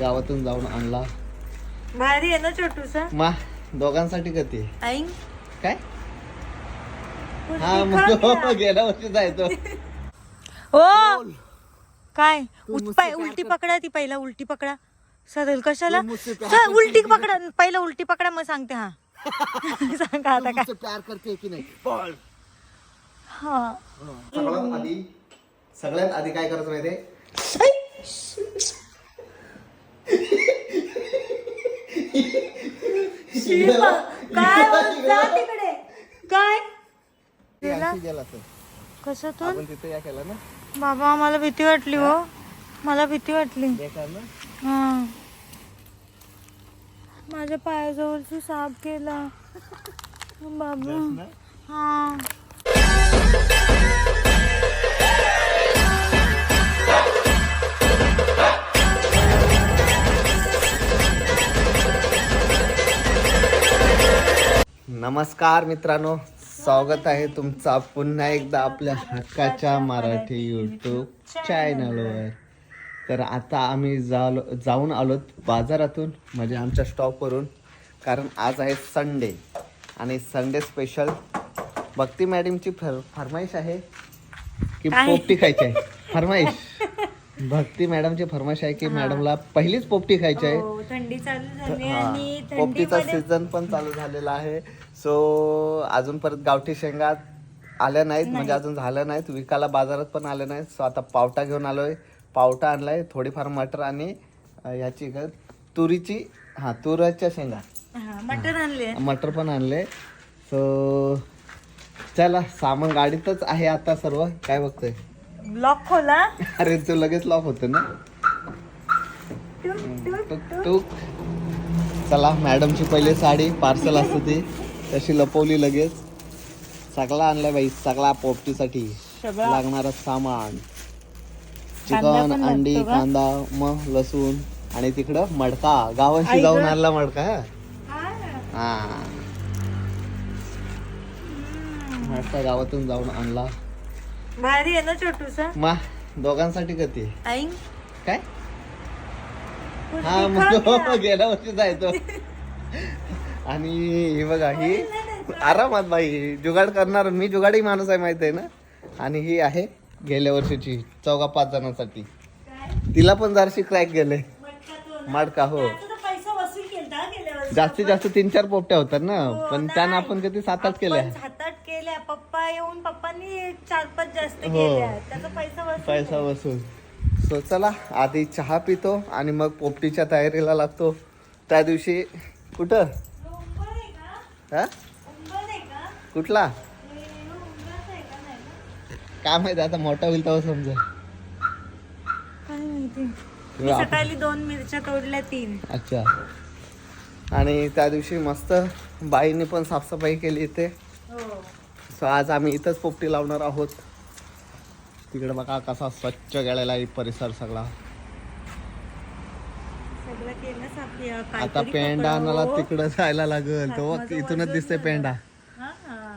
गावातून जाऊन आणला. भारी आहे ना छोटूसा. मा दोघांसाठी कधी आई. काय? हा मग गेल्या वर्षी जायचो. हो काय? उठ- पाय- उलटी पकडा ती पहिला उलटी पकडा. सदैल कशाला? उलटी पकडा. पहिला उलटी पकडा मग सांगते हा. सांगा आता काय. प्यार करते की नाही? हा. सगळ्यात आधी सगळ्यात आधी काय करायचं माहितीये शिल्पा, काय? जा तिकडे. काय? कशातून? बाबा मला भीती वाटली हो. मला भीती वाटली. हा. माझ्या पायाजवळची साप केला बाबा? हा. नमस्कार मित्रांनो स्वागत आहे तुमचा पुन्हा एकदा आपल्या हक्काच्या मराठी यूट्यूब चॅनलवर तर आता आम्ही जालो जाऊन आलोत बाजारातून म्हणजे आमच्या स्टॉपवरून कारण आज आहे संडे आणि संडे स्पेशल भक्ती मॅडमची फर फरमाईश आहे की? पोपटी खायची आहे. फरमाईश. भक्ती मॅडमची फरमाईश आहे की मॅडमला पहिलीच पोपटी खायची आहे. हो, थंडी चालू झाली. आणि पोपटीचा सीझन पण चालू झालेला आहे. सो अजून परत गावठी शेंगा आल्या नाहीत म्हणजे अजून झालं नाहीत. विकायला बाजारात पण आले नाहीत. सो आता पावटा घेऊन आलोय. पावटा आणलाय थोडीफार मटर आणि अ, याची ग तुरीची हा तुराच्या शेंगा. हा, मटण आणले. मटर पण आणले. सो चला सामान गाडीतच आहे आता सर्व. काय बघतोय? ब्लॉक खोला. अरे तू लगेच लॉक होतं ना? टुक. टुक टुक चला मॅडमची पहिली साडी पार्सल असते ती तशी लपवली लगेच. सगळा आणलाय बाई सगळा पोपटीसाठी. सगळा? लागणारं सामान. कांदा चिकन अंडी लागतो का? कांदा मग लसूण आणि तिकडं मडका. गावांशी आई जाऊन गं. आणला मडका हा. मडका गावातून जाऊन आणला. भारी आहे ना छोटूसा? मा दोघांसाठी कधी काय? हा मग. गेल्या वर्षी जायचो. आणि हे बघा ही आरामात बाई जुगाड करणार मी जुगाडी माणूस आहे माहिती आहे ना आणि ही आहे गेल्या वर्षीची चौघा पाच जणांसाठी? तिला पण जराशी क्रॅक गेले. मडका हो हा. जास्तीत जास्त तीन चार पोपट्या होतात ना हो, पण. त्यांना आपण कधी सात आठ केल्या सात आठ केल्या पप्पा येऊन पप्पांनी चार पाच जास्त हो. पैसा वसूल पैसा वसूल सो चला आधी चहा पितो आणि मग पोपटीच्या तयारीला लागतो त्या दिवशी कुठं हा? कुठला? हे? काय माहिती आता मोठा होईल तेव्हा समजा काय माहिती? मी सकाळी दोन मिरच्या तोडल्या तीन. अच्छा. आणि त्या दिवशी मस्त बाईने पण साफसफाई केली इथे. हो. सो आज आम्ही इथंच पोपटी लावणार आहोत. तिकडे बघा कसा स्वच्छ गेलेला आहे परिसर सगळा. आता पेंडा आणायला तिकडं जायला लागल. तो इथूनच दिसते पेंडा.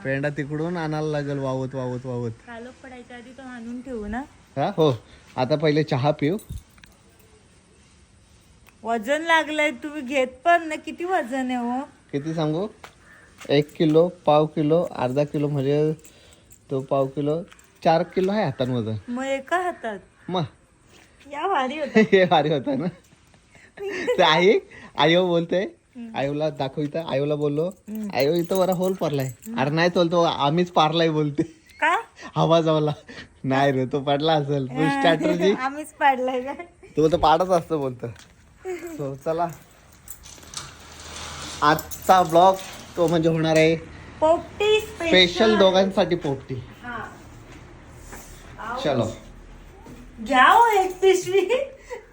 पेंडा तिकडून आणायला लागल वावत वावत वावत. पडायच्या आधी तो आणून ठेवू ना. हा हो. आता पहिले चहा पिऊ. वजन लागलंय तुम्ही घेत पण ना किती वजन आहे हो? किती सांगू? एक किलो पाव किलो अर्धा किलो म्हणजे तो पाव किलो चार किलो आहे हातांमध्ये मग एका हातात? मग. या भारी होता. हे भारी होता ना. ते आई आयो बोलते. आयोला दाखव इथं. आयोला बोललो. आयो इथं बरा होल पडलाय. अरे नाही चलतो आम्हीच पारलाय बोलते. का? हवा जावला नाही रे तो पडला असेल. स्ट्रॅटर्जी आम्हीच पाडलाय का तो तर पाडच असतो बोलतो. सो चला. आजचा ब्लॉग तो म्हणजे होणार आहे पोपटी स्पेशल दोघांसाठी पोपटी. चलो. घ्या हो एक पिशवी.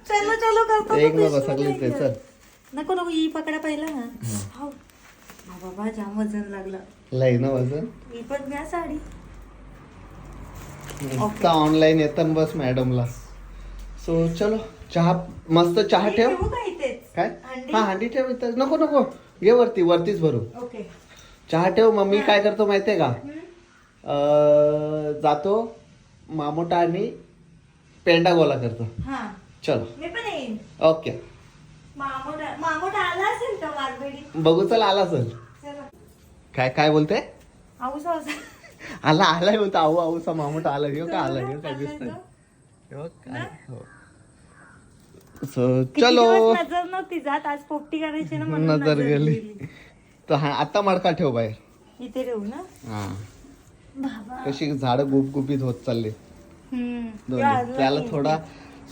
चलो चलो करतो एक पिशवी सगळे ते. चल. नको नको ही पकडा पहिला ना. हाव. हा बाबा जाम वजन लागलं. लय ना वजन? ही पण घ्या साडी. नुसता ऑनलाईन येतं बस मॅडमला सो चलो चहा मस्त चहा ठेव. ठेवू का इथेच? काय? हंडी? हा हंडी ठेव इथं. नको नको. घे वरती वरतीच भरू. ओके. चहा ठेव मग मी काय करतो माहितीये का? अं, जातो मामोटा आणि पेंडा गोला करतो. हा. चलो. मी पण येईन. ओके. मामोट मामोट आला असेल तर वाघबेडी. बघू चल आला चल चला. काय काय बोलते? आऊस आऊस. आला आलाय बोलतो आऊ आऊचा मामूट आला ह्यो का आला ह्यो काय काय हो. सो चलो. नजर नव्हती जात आज पोपटी करायची ना म्हणून नजर गेली. तर हा आता मडका ठेव बाहेर. इथे ठेवू ना? हा. बाबा. कशी झाड गुपगुपीत होत चालले. हम्म. दोन्ही. वाजलं त्याला. थोडा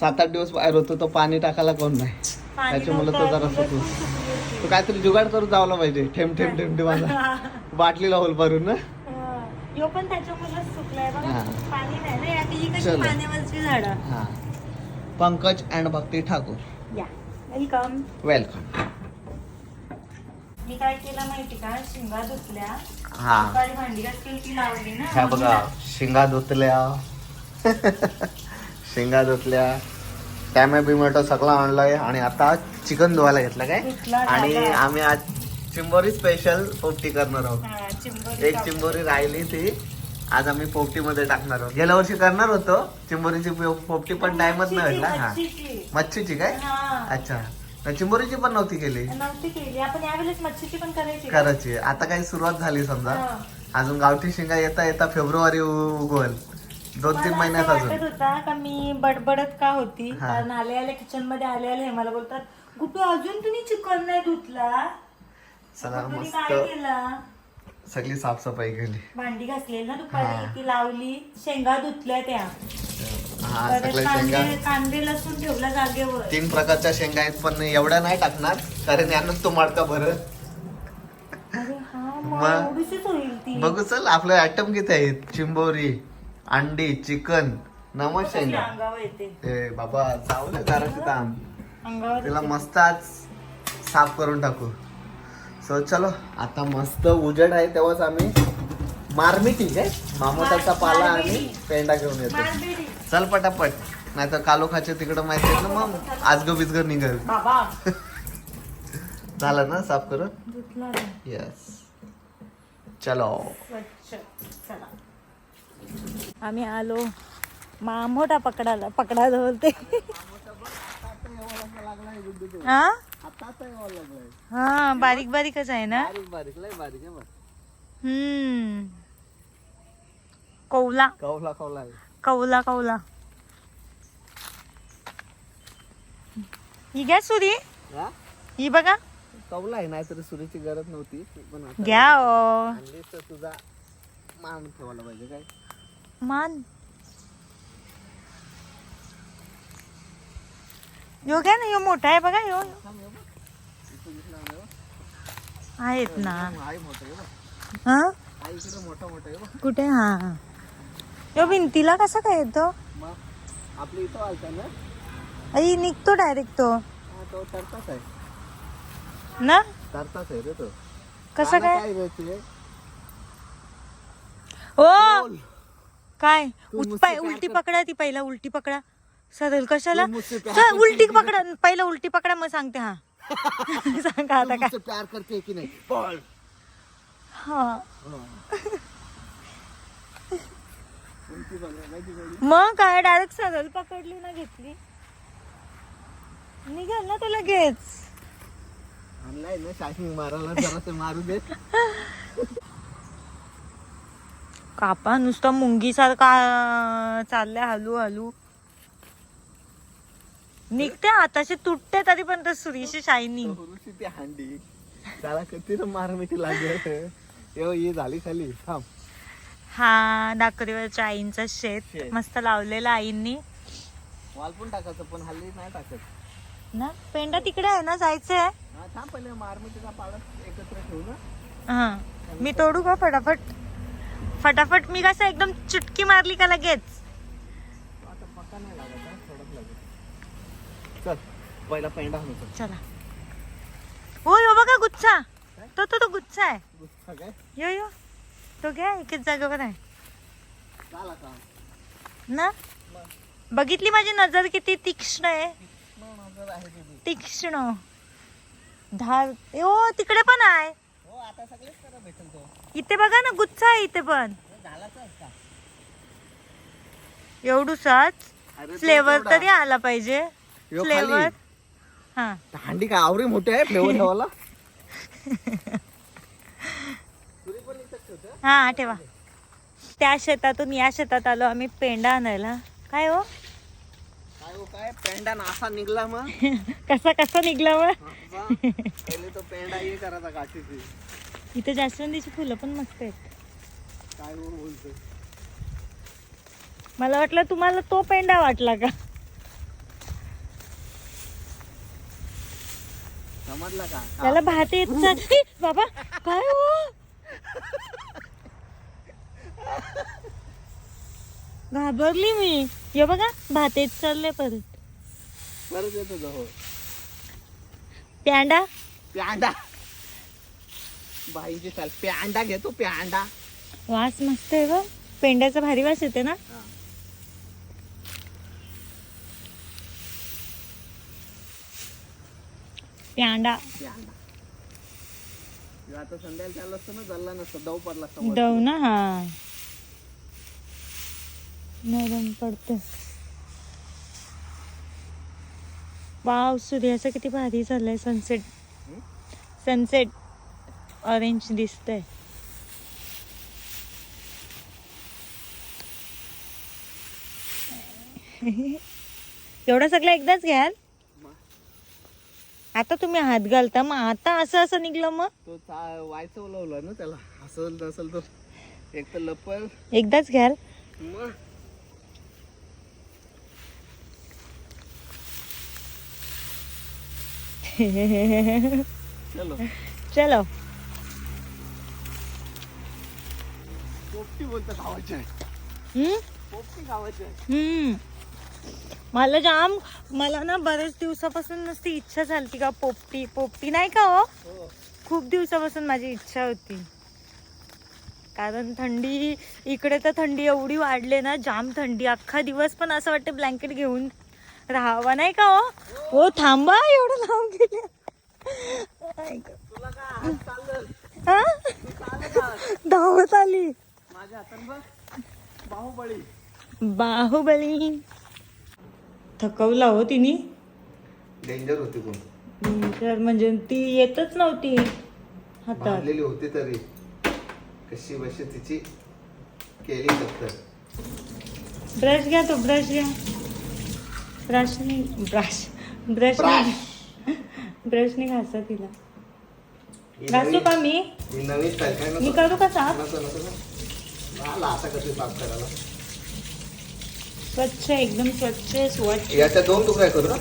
सात आठ दिवस बाहेर होतो तो पाणी टाकायला कोण नाही. त्याच्यामुळे तो जरा होती. तो काहीतरी जुगाड करून जावला पाहिजे ठेम ठेम ठेम ठेम माझा बाटलीला होल भरून ना हा. यो पण त्याच्यामुळेच सुकलाय बघा. पाणी नाही ना यात ही कशी चलो. पाण्यावरची झाडं. हा. पंकज अँड भक्ती ठाकूर. या. वेलकम वेलकम मी काय केलं माहिती का? शिंगा धुतल्या. हा. भांडी घासली ती लावली ना. बघा शिंगा धुतल्या. शिंगा धुतल्या टॅमॅ बिमॅटो सगळं आणलाय आणि आता चिकन धुवायला घेतलं काय? आणि. आम्ही आज चिंबोरी स्पेशल पोपटी करणार आहोत. एक चिंबोरी राहिली ती. आज आम्ही पोपटी मध्ये टाकणार आहोत. गेल्या वर्षी करणार होतो. चिंबोरीची पोपटी पण टाइमच नाही भेटला हा. मच्छीची. काय. अच्छा. चिंबोरीची पण नव्हती केली. करायची. आता काही सुरुवात झाली समजा. अजून गावठी शिंगा येता येता फेब्रुवारी उगवल. दोन तीन मला महिन्यात असं अजून. वाटत होता का मी बडबडत का होती? हा. कारण आले आले किचनमध्ये आले आले हे मला बोलतात गुड्डू अजून तुम्ही चिकन नाही धुतला? चला तुम्ही मस्त. केला? सगळी साफसफाई केली. भांडी घासली ना हा. दुपारी ती लावली शेंगा धुतल्या त्या. हा परत सगळ्या शेंगा. कांदे कांदे लसूण ठेवला जागेवर. तीन प्रकारच्या शेंगा आहेत पण एवढ्या नाही टाकणार कारण यानं तो माडका भरत अरे हा मग? मग? एवढीशीच होईल ती. बघू चल आपले आयटम किती आहेत चिंबोरी. अंडी चिकन नमक कशी शेंगा. अंगावर येते? ए बाबा चावलं अंगावर तिला मस्त आज साफ करून टाकू. सो चलो आता मस्त उजेड आहे तेव्हाच आम्ही मारमिटी काय मामोटाचा पाला आणि. पेंडा घेऊन येतो. चल पटापट नाहीतर कालोखाचे तिकडं माहिती आहे ना मग आजगं बिजगं निघल. बाबा. झालं ना साफ करून. येस चला. आम्ही आलो. मामोटा पकडायला पकडायला बोलते. हा? हा बारीक बारीकच आहे ना. हम्म. कौला. कवला आहे. कौला कौला. ही घ्या सुरी. हा? ही बघा. कवला आहे नाहीतर सुरीची गरज नव्हती पण घ्या तर तुझा मान ठेवायला पाहिजे काय? मान. यो घ्या ना यो मोठा आहे बघा यो आहेत ना. हा? कुठे? हा यो भिंतीला कसा काय येतो? आपली इथं आलता ना आई निघतो डायरेक्ट तो. तो तरताच आहे ना? तरताच आहे रे तो कसं काय? ओ! बोल. काय? उत- पाय- उलटी पकडा ती पहिला उलटी पकडा. सदल कशाला? तू मुझसे प्यार सर, करती उलटी पकडा. पहिला उलटी पकडा मग सांगते हा. सांगा आता काय? मुझसे प्यार करते की नाही? बोल. हा? मग काय? डायरेक्ट सदल पकडली ना घेतली. निघाल ना तो लगेच. आणलाय ना शायनिंग मारायला जरा ते मारू देत कापा नुसतं मुंगी सारखा चाललंय हलू हलू. निघते हाताशी तुटते तरी पण तर सुरीशी शायनिंग ती हांडी. त्याला किती लागेल. ही झाली खाली थांब. हा डाकरीवरच्या आईंचा शेत शेत. मस्त लावलेला आईंनी. वाल पण टाकायचं पण हल्ली नाही टाकत. ना पेंडा तिकडे आहे ना जायचंय. हा थांब पहिले मारमिटीचा एकत्र ठेवू ना. हा मी तोडू का फटाफट? फटाफट मी कसं एकदम चुटकी मारली का लगेच? हा, पहिला पेंडा चला. हो बघा गुच्छा. तो तो तो गुच्छा आहे. यो यो. तो घ्या एकच जागेवर आहे ना? बघितली माझी नजर किती तीक्ष्ण आहे. तीक्ष्ण धार ओ तिकडे पण आहे. इथे बघा ना गुच्छा आहे इथे पण. का एवढूसाच फ्लेवर. तरी आला पाहिजे. यो फ्लेवर. हा. हांडी काय आवरी मोठी आहे फ्लेवर ठेवायला हा ठेवा. त्या शेतातून या शेतात आलो आम्ही पेंडा आणायला. काय हो? काय हो काय? पेंडा असा निघला मग. कसा कसा निघला मग. पहिले तो पेंडा हे करायचा काठीची इथे जास्वंदीची फुलं पण मस्त आहेत. काय बोलतोय? मला वाटलं तुम्हाला तो पेंडा वाटला का? समजला का? त्याला भात येत ई, बाबा काय हो? घाबरली मी. ये बघा भात येत चालले परत. परत येतो प्यांडा? प्यांडा. बाईची चाल प्यांडा घेतो प्यांडा. वास मस्त आहे ग. पेंड्याचा भारी वास येते ना? प्यांडा. प्यांडा. ह्यो आता संध्याकाळी चालला असतं ना चालला नसतं दव पडला असता वर. दव ना हा. नरम पडतो वाव सूर्याचं किती भारी झालंय सनसेट सनसेट ऑरेंज दिसतंय एवढा सगळं एकदाच घ्याल? आता तुम्ही हात घालता मग आता असं असं निघलं मग? तो वायचं ना त्याला. असल नसल तर एक तर लपल. एकदाच घ्याल? मग चलो. चलो. पोपटी बोलतात हम्म? पोपटी हम्म. मला जाम मला ना बरेच दिवसापासून नसती इच्छा झाली का पोपटी पोपटी नाही का हो? हो. खूप दिवसापासून माझी इच्छा होती. कारण थंडी इकडे तर थंडी एवढी वाढले ना जाम थंडी. अख्खा दिवस पण असं वाटतं ब्लँकेट घेऊन राहावा नाही का हो? हो थांबा एवढं लावून गेले. हा? धावत आली. माझ्या हातात बघ. बाहुबळी बाहुबली. थकवला हो तिने. डेंजर होती कोण? तर म्हणजे ती येतच नव्हती. हातात. बांधलेली होती तरी. कशी बशी तिची केली तर ब्रश घ्या तो ब्रश घ्या. ब्रश नाही ब्रश ब्रश ब्रशने घासा तिला. घासू का मी? ही नवीन मी करू का साफ नको नको नको. आला आता कशी साफ करायला? स्वच्छ एकदम स्वच्छ स्वच्छ. याच्या दोन तुकडे करू ना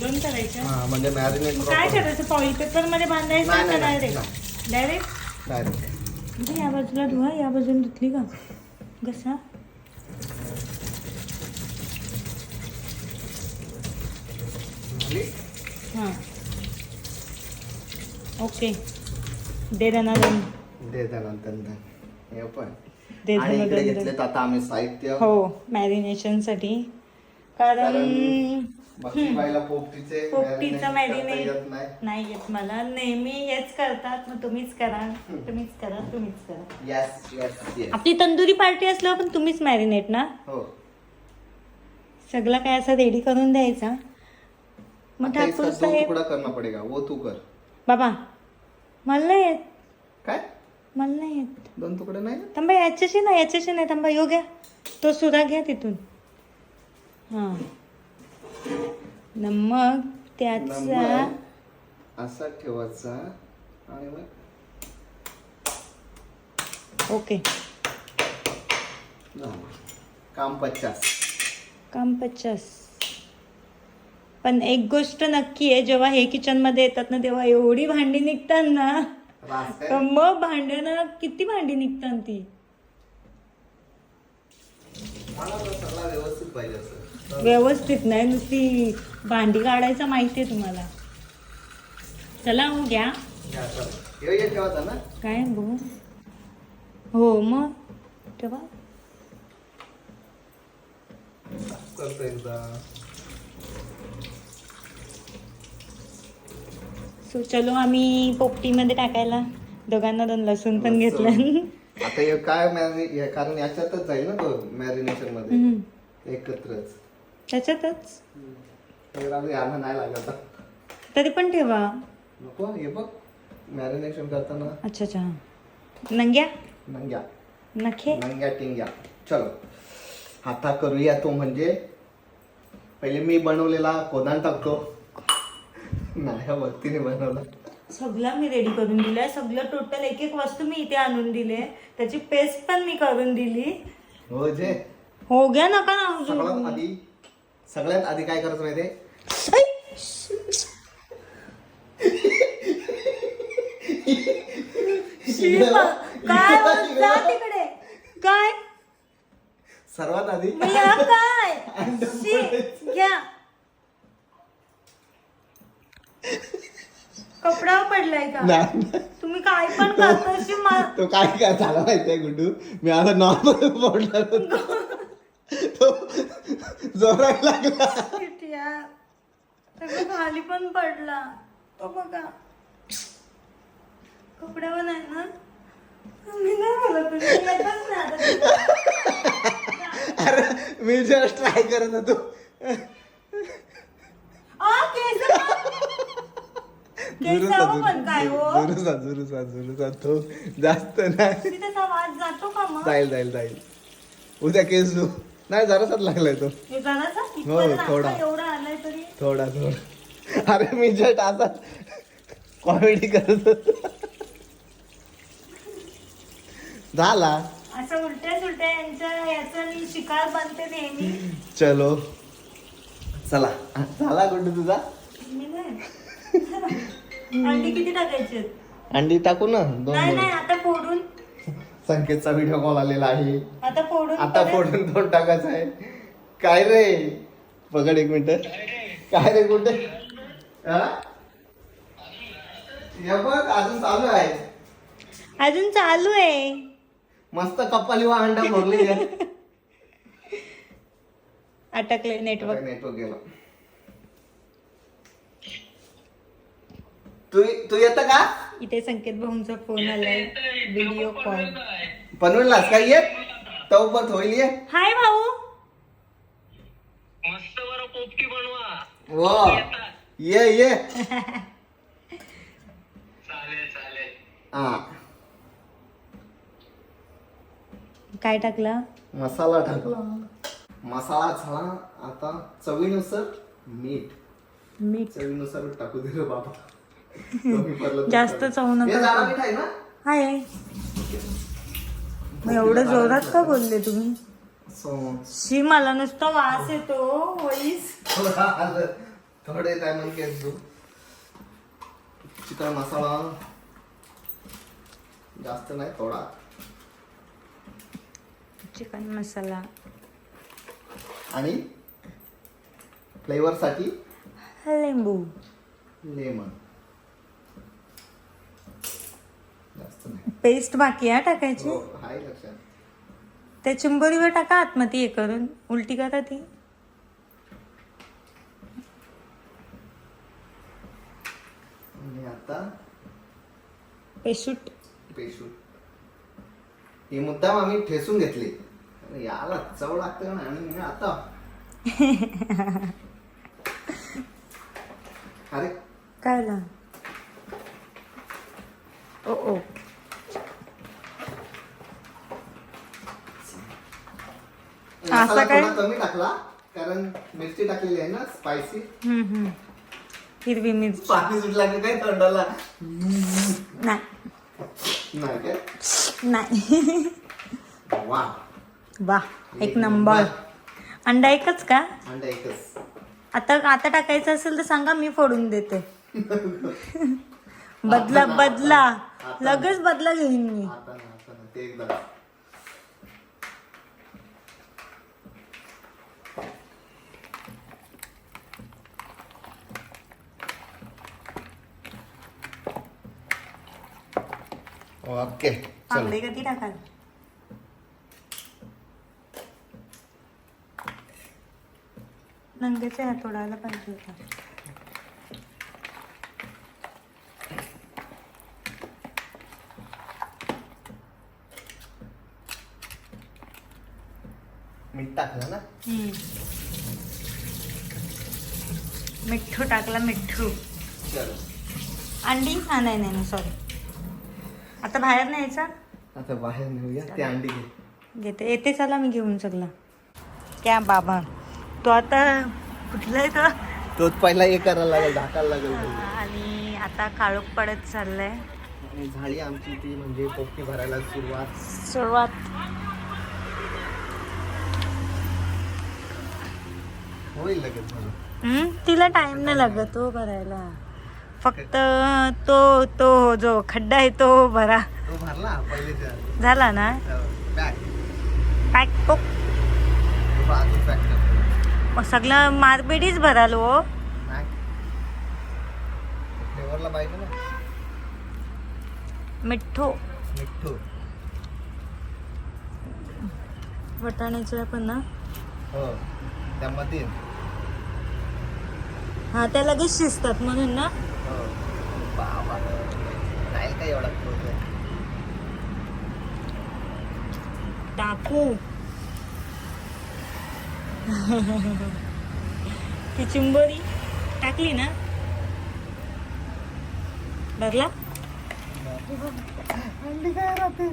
दोन करायच्या हा म्हणजे मॅरिनेट काय करायचं? फॉईल पेपरमध्ये बांधायचं का डायरेक्ट डायरेक्ट डायरेक्ट म्हणजे या बाजूला धुवा या बाजूला धुतली का? कसा हां. ओके दे दना दन दे त्यानंतर हे पण दे आणि दना इकडे दन दन. घेतलेत आता आम्ही साहित्य. हो मॅरिनेशनसाठी कारण पोपटीचे पोपटीचं मॅरिनेट नाही. येत मला. नेहमी हेच करतात मग तुम्हीच करा तुम्हीच करा तुम्हीच करा. यस यस यस आपली तंदुरी पार्टी असल्यावर पण तुम्हीच मॅरिनेट ना? हो. सगळं काय असं रेडी करून द्यायचा? मग ठाकूर साहेब पडेगा? वो तू कर. बाबा मला येत. काय? मला नाही येत. दोन तुकडे नाही थांबा याच्याशी नाही याच्याशी नाही. थांबा यो घ्या. तो सुद्धा घ्या तिथून. हां. न मग त्याचा नंबर असा ठेवायचा आणि मग ओके. झालं. काम पचास. काम पचास. पण एक गोष्ट नक्की आहे जेव्हा हे किचनमध्ये येतात ना तेव्हा एवढी भांडी निघतात ना तर. मग भांड्यानं किती भांडी निघतात ती? व्यवस्थित पाहिजे असं. व्यवस्थित नाही नुसती भांडी काढायचं माहिती आहे तुम्हाला. चला हो घ्या. काय बघू. हो मग. तेव्हा करतो एकदा सो चलो आम्ही पोपटीमध्ये टाकायला. दोघांना दोन लसूण पण घेतलं. आता हे काय मॅरि हे कारण याच्यातच जाईल ना तो मॅरिनेशनमध्ये. एकत्रच. त्याच्यातच? यांना नाही लागत. तरी पण ठेवा. नको हे बघ. मॅरिनेशन करताना. अच्छा अच्छा. नंग्या? नंग्या. नखे? नंग्या टिंग्या. चलो. आता करूया तो म्हणजे पहिले मी बनवलेला कोदान टाकतो. नाही हा बनवला. सगळं मी रेडी करून दिलंय. सगळं टोटल एक एक वस्तू मी इथे आणून दिले. त्याची पेस्ट पण मी करून दिली. हो जे. हो गया नका ना सगळ्यात अजून. आधी सगळ्यात आधी काय करायचं माहितीये? शिल्पा, काय तिकडे. काय? सर्वात आधी मी काय? शी, घ्या. कपडा पडलाय का? नाही तुम्ही काय पण करता अशी मा- तो काय काय झाला माहितीये गुड्डू? मी आता नॉर्मल होतो. तो जोरायला लागला. सगळं खाली पण पडला. तो बघा. कपड्यावर आहे ना? मी नाही बोलत तुझी येतच नाही आता तिला. अरे मी जस्ट ट्राय करत होतो. आ, केस केसावं पण काय हो? जुरुसा जुरुसा जुरुसा तो जास्त नाही. तिथे त्याचा वाज जातो का मग? जाईल जाईल जाईल. उद्या केस धु. नाही जरासाच लागलाय तो. हे जरासा हो, थोडा. आता एवढा आलाय तरी? थोडा थोडा. अरे मी जस्ट आता कॉमेडी करत होतो. झाला. असं उलट्या सुलट्या यांच्या याचं मी शिकार बनते नेहमी. चलो. चला. झाला गुड्डू तुझा? अंडी किती टाकायचे अंडी टाकू ना दोन नाही आता फोडून. संकेतचा व्हिडिओ कॉल आलेला आहे. आता फोडून आता परत- फोडून दोन टाकायचं आहे. काय रे? बघड एक मिनिट. काय रे कुठे हा? हे बघ अजून चालू आहे. अजून चालू आहे. मस्त कपाली वा अंडा भरली आहे. अटकले नेटवर्क नेटवर्क गेला. तू तू येत का? इथे संकेत भाऊंचा फोन आलाय. व्हिडिओ कॉल पनवेललाच काय येत? तवपत होईल ये हाय भाऊ. मस्त बरं पोपटी बनवा. वा. ये ये. चालेल चालेल. हा. काय टाकला? मसाला टाकला. मसाला झाला आता चवीनुसार मीठ. मीठ. चवीनुसार टाकू दे रे बाबा. जास्त. चव नका. हाय मग एवढं जोरात का बोलले तुम्ही? शी मला नुसता वास येतो वहीस थोडा टायमन केस चिकन मसाला. जास्त नाही थोडा. चिकन मसाला. आणि फ्लेवर साठी? लिंबू. लेमन जास्त नाही पेस्ट बाकी आहे टाकायची? हो त्या चिंबोरीवर टाका आतमध्ये हे करून. उलटी करा ती. पेशूट. पेशू हे मुद्दाम आम्ही ठेसून घेतले. याला चव लागतं नाही? आणि आता? अरे. काय? ओ ओ. मसाला काय? थोडा कमी टाकला कारण मिरची टाकलेली आहे ना स्पायसी हम्म, हम्म. हिरवी मिरची. पाणी सुटला की काय थंडाला नाही. नाही काय? नाही. वा. वा एक नंबर अंडा एकच का? अंडा एकच. आता आता टाकायचं असेल तर सांगा मी फोडून देते. बदला बदला. लगेच बदला घेईन मी. आता ना आता ना ते एकदा ओके चलो. आंबे कधी टाकाल? नंगेच्या ह्या तोडायला पाहिजे होता. मीठ टाकलं ना? मिठ्ठू टाकला मिठ्ठू. चल. अंडी? हा नाही नाही सॉरी आता बाहेर नाही यायचा आता बाहेर नेऊया ते अंडी घे. घेते. येते चला मी घेऊन सगळं. क्या बाबा. तो आता कुठला आहे तो? तोच पहिला हे करायला लागेल ढाकायला लागेल. आणि आता काळोख पडत चाललंय. आणि झाली आमची ती म्हणजे पोपटी भरायला सुरुवात. सुरुवात. होईल लगेच हम्म, तिला टाइम नाही लागत तो भरायला. फक्त तो तो जो खड्डा आहे तो भरा. झाला ना? पॅक तो तो सगळं मारबेडीच भरालो हो. मिठ्ठो. वटाण्याचं पण ना? हो हा त्या लगेच शिजतात म्हणून ना? हो बाबा राहील का एवढा प्रोसेस टाकू. ती चिंबोरी टाकली ना? राहते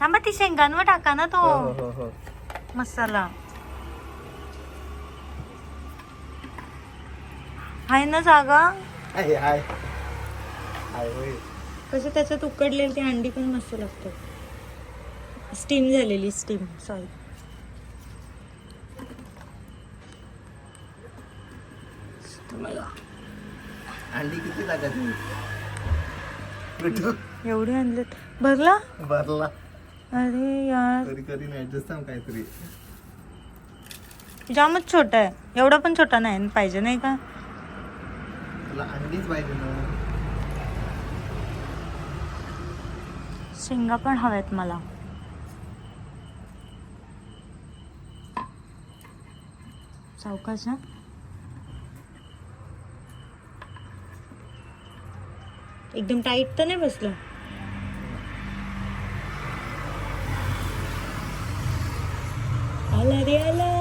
थांबा ती शेंगांवर टाका ना तो. हो हो हो. मसाला. आहे ना जागा. आहे आहे आहे होय. कसं त्याच्यात उकडलेली ती अंडी पण मस्त लागतात. स्टीम झालेली स्टीम सॉरी अंडी किती टाकायची एवढे आणलेत भरला? भरला. अरे यार. कधी ऍडजस्ट काहीतरी. जामच छोटा आहे. एवढा पण छोटा नाही पाहिजे नाही का? तुला अंडीच पाहिजे ना. शेंगा पण हव्यात मला. सावकाश ना एकदम टाईट तर नाही बसलं? आला रे आला.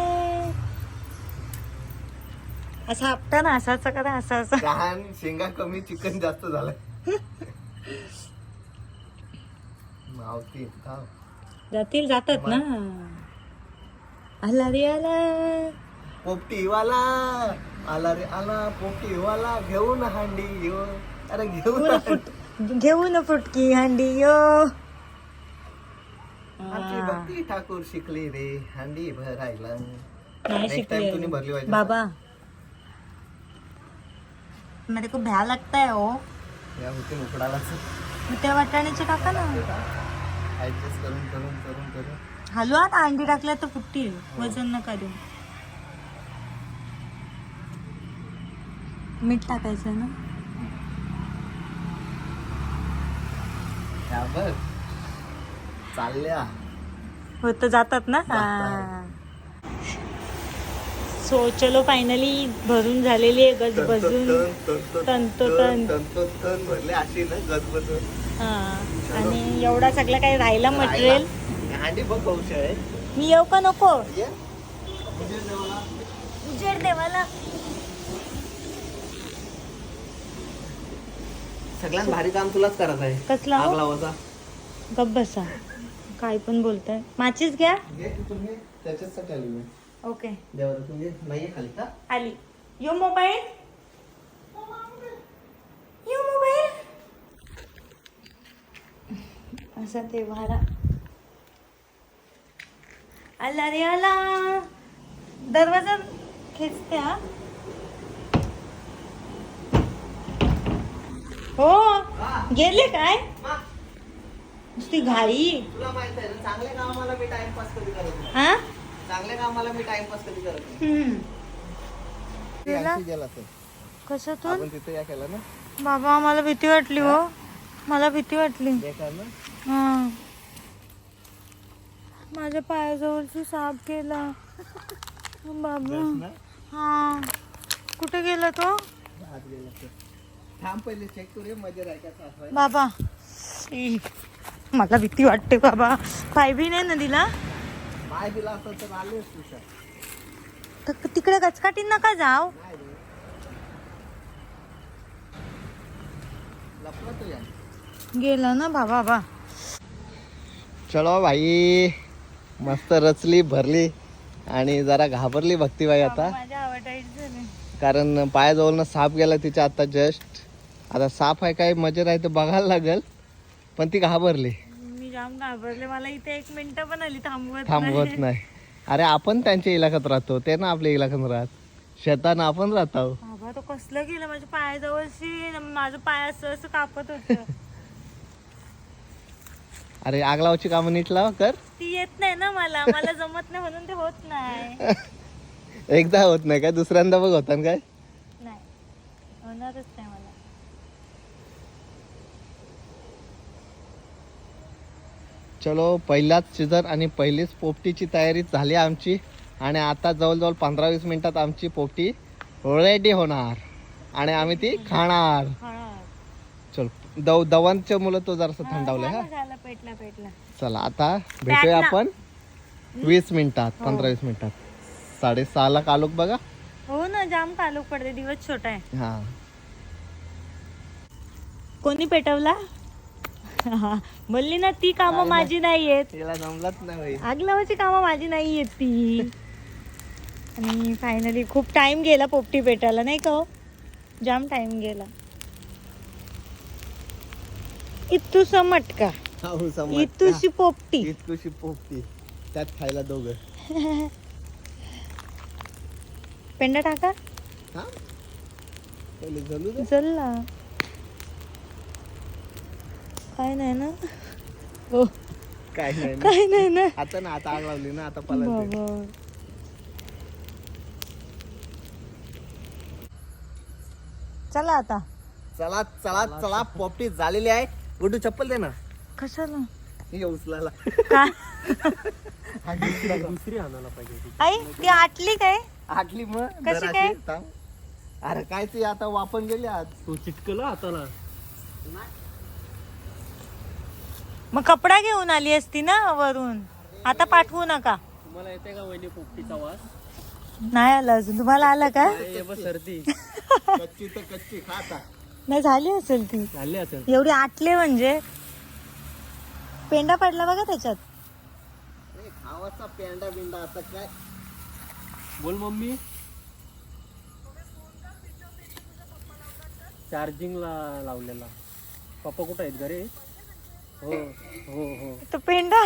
असा आपटा ना असाच करा असा असा. लहान शेंगा कमी चिकन जास्त झालंय. मावती. जातील जातात ना. आला रे आला पोपटीवाला. आला रे आला पोपटीवाला घेऊन हांडी यो. अरे घेऊन पुरं फुट घेऊ ना फुटकी हंडी यो. आमची भक्ती ठाकूर शिकली रे हांडी भरायला. नाही तुम्ही शिकले. भरली पाहिजे. बाबा मेरे को भ्या लगता है हो या होते उकडाला मग त्या वाटाण्याचे टाका ना. ऍडजस्ट करून करून करून करून. आता अंडी टाकल्या तर फुटतील. वजन नका देऊ मीठ टाकायचं ना. बघ. चालल्या. होत जातात ना? सो चलो फायनली भरून झालेली आहे गज बजून. तंतोतंत. तंतोतंत भरले अशी ना गजबजून हा. आणि एवढा सगळं काही राहिला मटेरियल हांडी बघ आहे मी येऊ का नको? उजेड देवाला. सगळ्यात भारी काम तुलाच करायचं आहे. कसला आग हो? लावायचा. गप बसा. काय पण बोलताय. माचीच घ्या. घे ओके. देवाला तुम्ही नाहीये खाली का? आली. यो मोबाईल. यो मोबाईल. असा ते भारा आला रे आला. दरवाजा खेचते हा. हो. गेले काय? नुसती घाई. तुला माहीत आहे ना चांगल्या कामाला मी टाइमपास कधी करत नाही. हा? चांगल्या कामाला मी टाइमपास कधी करत नाही. हम्म. ते गेला? आणखी गेला तर कशातून? आपण तिथे या केला ना? बाबा मला भीती वाटली हो. मला भीती वाटली. बेकार ना? हा. माझ्या पायाजवळची साप गेला. बाबा. ना. हा. कुठे गेला तो? आत गेला तर थांब पहिले चेक करूया मध्ये राहायचा असाय बाबा. ई, मला भीती वाटते बाबा. पाय बी नाही ना दिला तिकडे गचकाटीन नका जाव गेलं ना बाबा बा चलो भाई मस्त रचली भरली आणि जरा घाबरली भक्तीबाई आता. कारण आवडाईट झाली कारण साप गेला तिच्या आता जस्ट आता साप आहे काय मजेत आहे तर बघायला लागेल पण ती घाबरली. जाम घाबरले. मला इथे एक मिनिट पण आली थांबवत थांबवत नाही. अरे आपण त्यांच्या इलाक्यात राहतो ते ना आपल्या इलाक्यात राहत. शेतानं आपण राहतो बाबा तो कसलं गेलं? माझ्या पायाजवळशी माझं पाय असं असं कापत होत. अरे आग लावायची कामं नीट लावा कर. ती येत नाही ना मला. मला जमत नाही म्हणून ते होत नाही. एकदा होत नाही काय? दुसऱ्यांदा बघ होता ना काय? नाही. होणारच नाही मला चलो पहिलाच सीझन आणि पहिलीच पोपटीची तयारी झाली आमची. आणि आता जवळजवळ पंधरा वीस मिनिटात आमची पोपटी रेडी होणार. आणि आम्ही ती खाणार. हा. चल दव दवांच्या मुलं तो जरासं थंडावलंय हा. पेटला पेटला चला आता भेटूया. आपण वीस मिनिटात पंधरा वीस मिनिटात. साडेसहाला कालोक बघा. हो ना जाम कालोख पडते दिवस छोटा आहे. हा. कोणी पेटवला? बोलली ना ती कामं माझी नाही. आहेत तिला जमलाच नाही बाई. आग लावायची कामं माझी नाही आहेत ती. आणि फायनली खूप टाइम गेला पोपटी पेटायला नाही का हो? जाम टाइम गेला. इतूसा मटका खाऊ समज. इतूशी पोपटी. इतकुशी पोपटी. त्यात खायला दोघं. पेंडा टाका. हा? पहिले जलू दे. चल ना काय नाही ना. हो. काय नाही ना. काय नाही ना. आता ना आता आग लावली ना आता बाबा. चला आता. चला चला चला पोपटी झालेली आहे. गुड्डू चप्पल दे ना. कशाला? हे उचलायला. का? दुसरी आणायला पाहिजे आई ती आटली काय? आटली मग. कशी जराशी काय? थांब. अरे काय ती आता वापन गेली आज? तू चिटकला हाताला मग कपडा घेऊन आली असती ना वरून? आता पाठवू नका. तुम्हाला येते का वहिनी पोपटीचा वास? नाही आलं अजून. तुम्हाला आलं का? ये बस सर्दी. कच्ची तर कच्ची खा आता. नाही झाली असेल ती. झाले असेल. एवढी आटले म्हणजे? पेंडा पडला बघा त्याच्यात. खावाचा पेंडा बिंडा आता काय? बोल मम्मी. चार्जिंगला लावलेला. पप्पा कुठं आहेत घरी? हो हो हो तो पेंडा.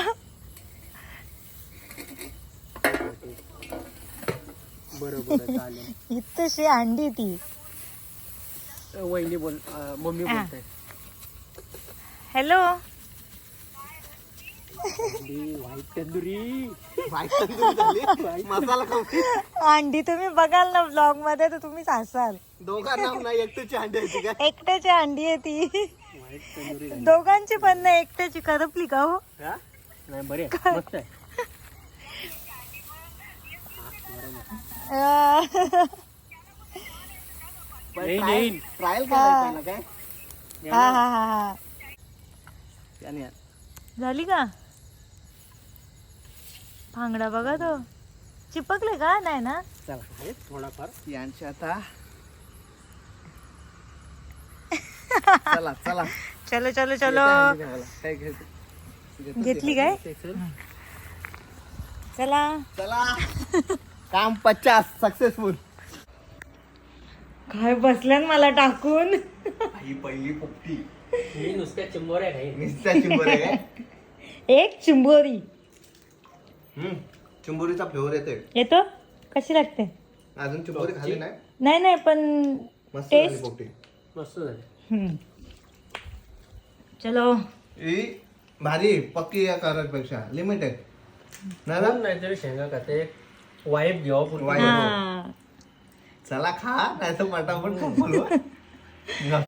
बरं बरं चालेल. इतशी अंडी ती. वहिनी बोल अ, मम्मी हा. बोलते. Hello. White tandoori. White tandoori झाली. मसाला कमी अंडी तुम्ही बघाल ना ब्लॉगमध्ये तर तुम्हीच हसाल. दोघांना नाही एकटीची अंडी आहे ती काय एकट्याची अंडी आहे ती. दोघांची पण नाही एकट्याची करपली का हो? हा? नाही बरे मस्त आहे. अं, नाही नाही. ट्रायल करायला काय? हा हा हा हा. याने या. झाली का? भांगडा बघा तो. चिपकले का? नाही ना? चला हे थोडाफार. यांची आता चला चला. चलो चलो चलो. काय घ्यायचं घेतली काय? चला. चला. काम पचास सक्सेसफुल काय बसल्यान मला टाकून? ही पहिली पोपटी. मी नुसत्या चिंबोऱ्या निस्त्या चिंबोरी आहे काय? एक चिंबोरी. हम्म, चिंबोरीचा फ्लेवर येतोय. येतो? कशी लागते? अजून चिंबोरी खाली नाही? नाही नाही पण मस्त झाली? पोपटी. मस्त झाले. हम्म. चलो। ही भारी पक्की या करापेक्षा. लिमिटेड ना ना कोण नाहीतरी शेंगा खाते. वाईफ घ्यावा. हा. चला खा नाही तर पटापट बोलवा.